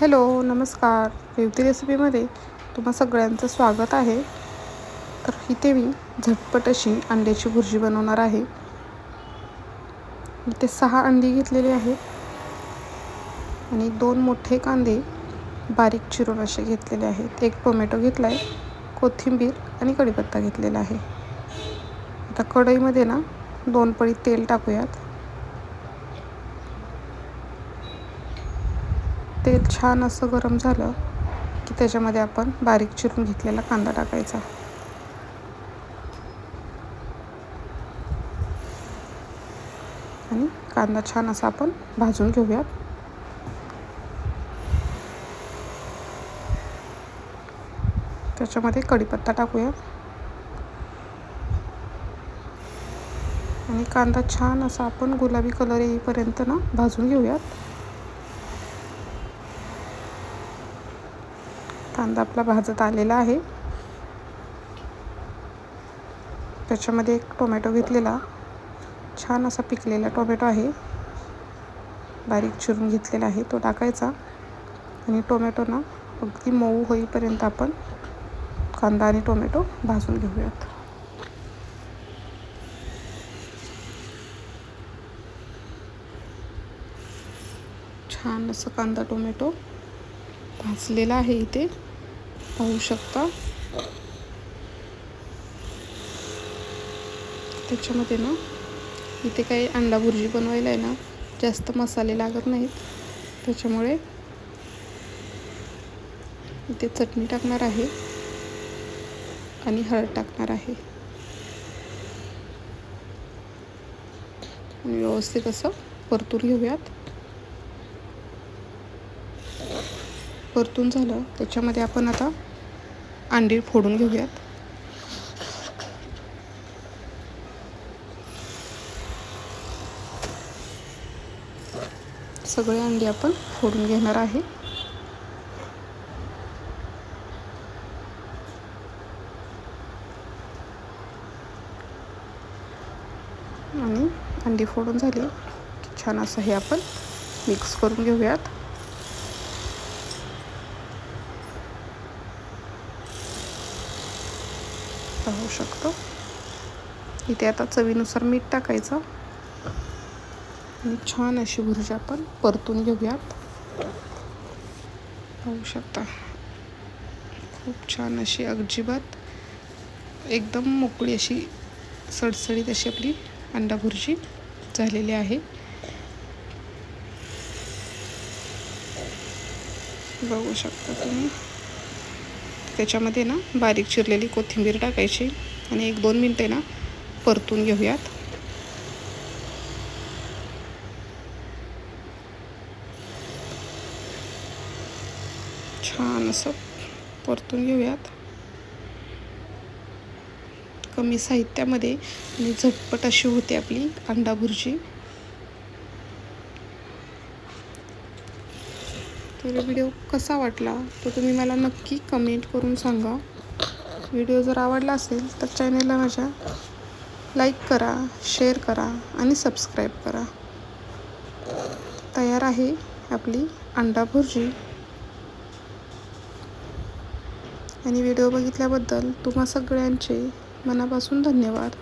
Hello नमस्कार. रेवती रेसिपीमध्ये तुम्हा सगळ्यांचं स्वागत आहे. तर इथे मी झटपट अशी अंड्याची भुर्जी बनवणार आहे. इथे सहा अंडी घेतलेली आहेत. आणि दोन मोठे कांदे बारीक चिरून असे घेतलेले आहेत. एक टोमॅटो घेतला आहे कोथिंबीर आणि कढीपत्ता घेतलेला आहे. आता कढईमध्ये ना दोन पळी तेल टाकूयात. तेल छान असं गरम झालं की त्याच्यामध्ये आपण बारीक चिरून घेतलेला कांदा टाकायचा. आणि कांदा छान असा आपण भाजून घेऊयात. त्याच्यामध्ये कढीपत्ता टाकूया आणि कांदा छान असा आपण गुलाबी कलर येईपर्यंत ना भाजून घेऊयात. कांदा आपला भाजत आलेला आहे. त्याच्यामध्ये एक टोमॅटो घेतलेला. छान असा पिकलेला टोमॅटो आहे. बारीक चिरून घेतलेला आहे तो टाकायचा. आणि टोमॅटो ना अगदी मऊ होईपर्यंत आपण कांदा आणि टोमॅटो भाजून घेऊयात. छान असं कांदा टोमॅटो भाजलेला आहे इथे. पाहू शकता त्याच्यामध्ये ना इथे काही अंडा भुर्जी बनवायला आहे ना? जास्त मसाले लागत नाहीत. त्याच्यामुळे इथे चटणी टाकणार आहे. आणि हळद टाकणार आहे. आणि व्यवस्थित असं परतून घेऊयात. परतून झालं त्याच्यामध्ये आपण आता अंडी फोडून घेऊयात. सगळे अंडी आपण फोडून घेणार आहे. आणि अंडी फोडून झाली. छान असं हे आपण मिक्स करून घेऊयात. पाहू शकतो. इथे आता चवीनुसार मीठ टाकायचं. आणि छान अशी भुर्जी आपण परतून घेऊयात. पाहू शकता. खूप छान अशी अजिबात एकदम मोकळी अशी सडसडीत अशी आपली अंडा भुर्जी झालेली आहे. बघू शकता तुम्ही. त्याच्यामध्ये ना बारीक चिरलेली कोथिंबीर टाकायची आणि एक दोन मिनटे ना परतून घेऊयात. छान असं परतून घेऊयात. कमी साहित्यामध्ये आणि झटपट अशी होते आपली अंडा भुर्जी तर व्हिडिओ कसा वाटला तो तुम्ही मला नक्की कमेंट करून सांगा. व्हिडिओ जर आवडला असेल तर चॅनेलला माझ्या लाईक करा शेअर करा आणि सबस्क्राईब करा. तयार आहे आपली अंडा भुर्जी. आणि व्हिडिओ बघितल्याबद्दल तुम्हा सगळ्यांचे मनापासून धन्यवाद.